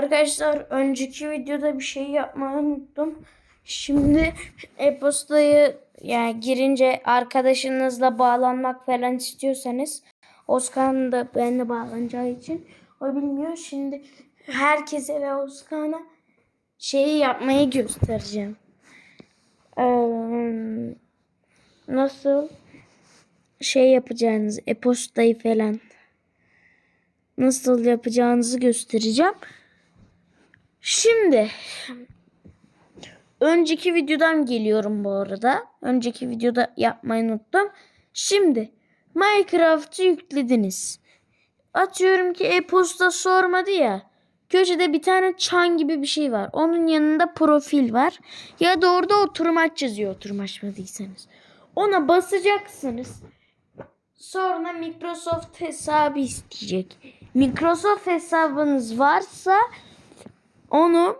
Arkadaşlar önceki videoda bir şey yapmayı unuttum. Şimdi e-postayı yani girince arkadaşınızla bağlanmak falan istiyorsanız Özkan da benimle bağlanacağı için o bilmiyor. Şimdi herkese ve Özkan'a şeyi yapmayı göstereceğim. Ee, nasıl şey yapacağınız e-postayı falan nasıl yapacağınızı göstereceğim. Şimdi önceki videodan geliyorum bu arada. Önceki videoda yapmayı unuttum. Şimdi Minecraft'ı yüklediniz. Atıyorum ki e-posta sormadı ya. Köşede bir tane çan gibi bir şey var. Onun yanında profil var. Ya da orada oturmaç yazıyor oturum açmadıysanız. Ona basacaksınız. Sonra Microsoft hesabı isteyecek. Microsoft hesabınız varsa onu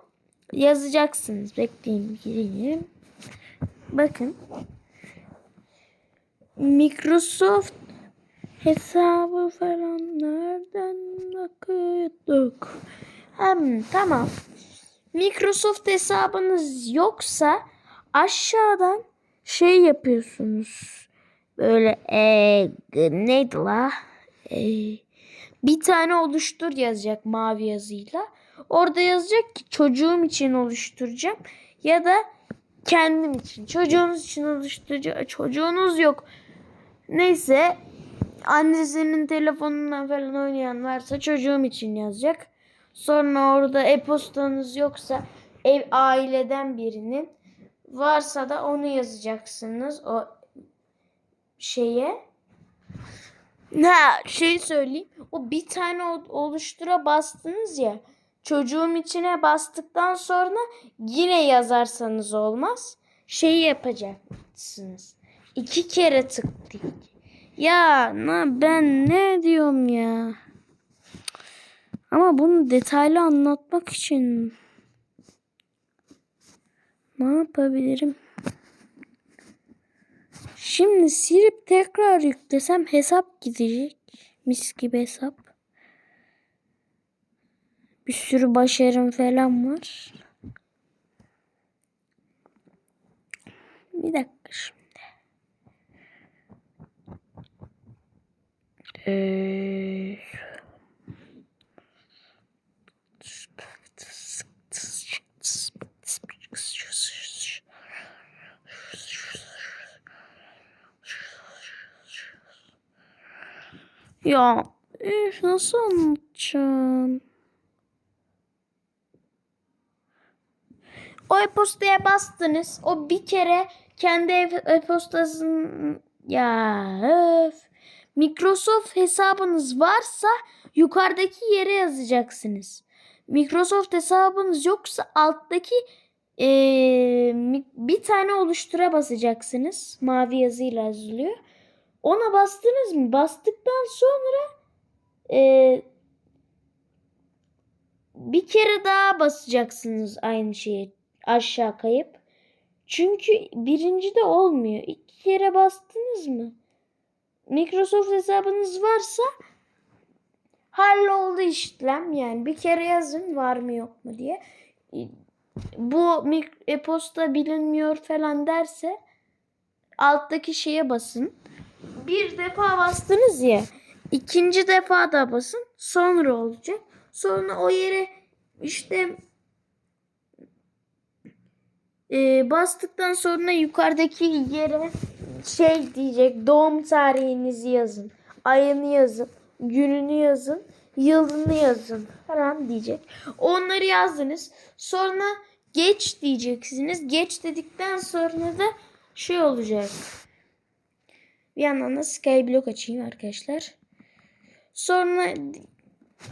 yazacaksınız. Bekleyin gireyim. Bakın. Microsoft hesabı falan nereden bakıyorduk? Hem tamam. Microsoft hesabınız yoksa aşağıdan şey yapıyorsunuz. Böyle e, neydi la? E, bir tane oluştur yazacak mavi yazıyla. Orada yazacak ki çocuğum için oluşturacağım ya da kendim için. Çocuğunuz için oluşturacağım. Çocuğunuz yok. Neyse annesinin telefonundan falan oynayan varsa çocuğum için yazacak. Sonra orada e-postanız yoksa ev aileden birinin varsa da onu yazacaksınız o şeye. Ha şey söyleyeyim. O bir tane oluştura bastınız ya. Çocuğum içine bastıktan sonra yine yazarsanız olmaz. Şeyi yapacaksınız. İki kere tıklayın. Ya ben ne diyorum ya? Ama bunu detaylı anlatmak için ne yapabilirim? Şimdi silip tekrar yüklesem hesap gidecek. Mis gibi hesap. Bir sürü başarım falan var. Bir dakika şimdi. Ee... Ya üf, nasıl anlatacağım? O e-postaya bastınız. O bir kere kendi e- e-postasının ya öf. Microsoft hesabınız varsa yukarıdaki yere yazacaksınız. Microsoft hesabınız yoksa alttaki mi- bir tane oluştura basacaksınız. Mavi yazıyla yazılıyor. Ona bastınız mı? Bastıktan sonra eee, bir kere daha basacaksınız aynı şeye aşağı kayıp. Çünkü birinci de olmuyor. İki kere bastınız mı? Microsoft hesabınız varsa halloldu işlem. Yani bir kere yazın var mı yok mu diye. Bu e-posta bilinmiyor falan derse alttaki şeye basın. Bir defa bastınız ya. ikinci defa da basın. Sonra olacak. Sonra o yere işte e, bastıktan sonra yukarıdaki yere şey diyecek doğum tarihinizi yazın. Ayını yazın. Gününü yazın. Yılını yazın falan diyecek. Onları yazdınız. Sonra geç diyeceksiniz. Geç dedikten sonra da şey olacak. Bir yandan da Skyblock açayım arkadaşlar. Sonra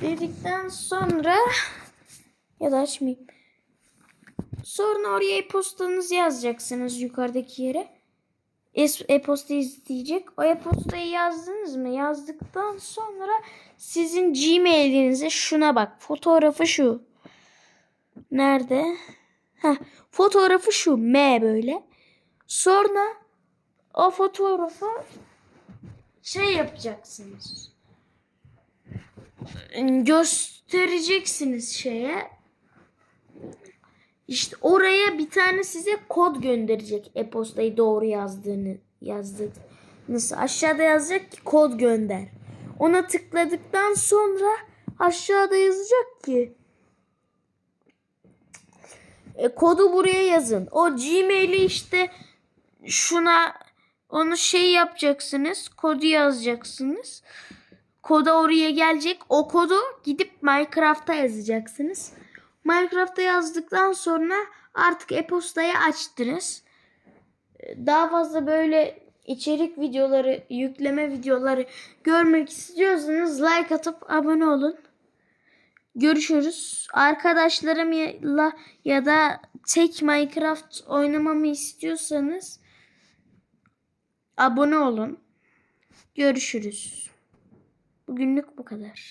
dedikten sonra ya da açmayayım. Sonra oraya e-postanızı yazacaksınız yukarıdaki yere. E-posta isteyecek. O e-postayı yazdınız mı? Yazdıktan sonra sizin Gmail'inize şuna bak. Fotoğrafı şu. Nerede? Heh, fotoğrafı şu. M böyle. Sonra o fotoğrafı şey yapacaksınız. Göstereceksiniz şeye İşte oraya bir tane size kod gönderecek e-postayı doğru yazdığını yazdığınız. Aşağıda yazacak ki kod gönder. Ona tıkladıktan sonra aşağıda yazacak ki e, kodu buraya yazın. O Gmail'i işte şuna onu şey yapacaksınız. Kodu yazacaksınız. Koda oraya gelecek. O kodu gidip Minecraft'a yazacaksınız. Minecraft'a yazdıktan sonra artık e-postayı açtınız. Daha fazla böyle içerik videoları, yükleme videoları görmek istiyorsanız like atıp abone olun. Görüşürüz. Arkadaşlarımla ya da tek Minecraft oynamamı istiyorsanız abone olun. Görüşürüz. Bugünlük bu kadar.